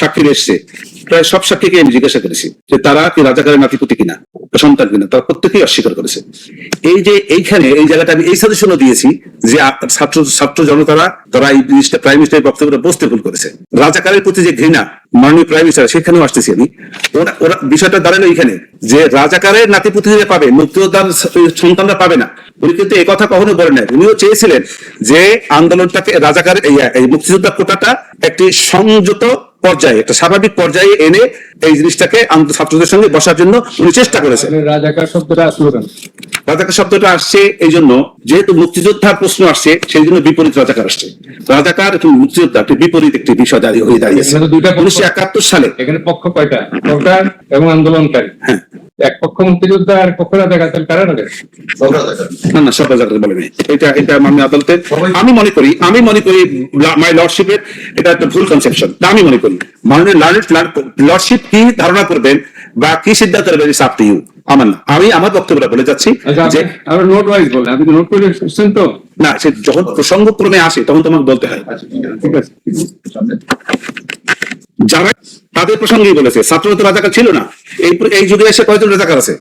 সাক্ষী এসছে প্রায় সব সাক্ষীকে আমি জিজ্ঞাসা করেছি যে তারা কি রাজাকারের নাতিপুতি কিনা? সন্তান কিনা? তারা প্রত্যেকেই অস্বীকার করেছে। এই যে এইখানে, এই জায়গাটা আমি এই সাজেশনও দিয়েছি যে ছাত্র ছাত্র জনতারা তারা এই জিনিসটা প্রাইম মিনিস্টারের বক্তব্যটা বুঝতে ভুল করেছে, রাজাকারের প্রতি যে ঘৃণা, মাননীয় প্রাইম মিনিস্টার সেখানেও আসতেছি আমি। ওরা ওরা বিষয়টা দাঁড়াল এইখানে, যে রাজাকারের নাতিপুতিরা পাবে, মুক্তিযোদ্ধার সন্তানরা পাবে না। উনি কিন্তু এই কথা কখনো বলেন নাই। উনিও চেয়েছিলেন যে আন্দোলনটাকে রাজাকার এই মুক্তিযোদ্ধা কোটাটা একটি সংযত পর্যায়ে একটা স্বাভাবিক পর্যায়ে এনে এই জিনিসটাকে আন্ত- ছাত্রদের সঙ্গে বসার জন্য উনি চেষ্টা করেছেন। রাজাকার শব্দটা আসলো কেন? রাজাকার শব্দটা আসছে এই জন্য যেহেতু মুক্তিযোদ্ধার প্রশ্ন আসছে সেই জন্য বিপরীত রাজাকার আসছে। রাজাকার এবং মুক্তিযোদ্ধা একটি বিপরীত একটি বিষয় দাঁড়িয়ে হয়ে দাঁড়িয়েছে। উনিশশো একাত্তর সালে। এখানে পক্ষ কয়টা? সরকার এবং আন্দোলনকারী। হ্যাঁ। এক পক্ষ মুক্তিযোদ্ধা আর পক্ষ রাজাকার তাহলে কারা না না সব রাজাকার বলে এটা এটা মাননীয় আদালতে আমি মনে করি আমি মনে করি মাই লর্ডশিপের এটা একটা ভুল কনসেপশন আমি মনে করি। মাননীয় লর্ডশিপ কি ধারণা করবেন বা কি সিদ্ধান্ত নেবেন ইস আপ টু ইউ আমার না। আমি আমার বক্তব্যটা বলে যাচ্ছি আচ্ছা যে আমরা নোট ওয়াইজ বলেন। আপনি নোট করে শুনছেন তো? না সে যখন প্রসঙ্গক্রমে আসে তখন তোমাকে বলতে হয়। ঠিক আছে। যারা তাদের প্রসঙ্গেই বলেছে ছাত্ররা রাজাকার ছিল না। এই যুগে এসে কয়জন রাজাকার আছে?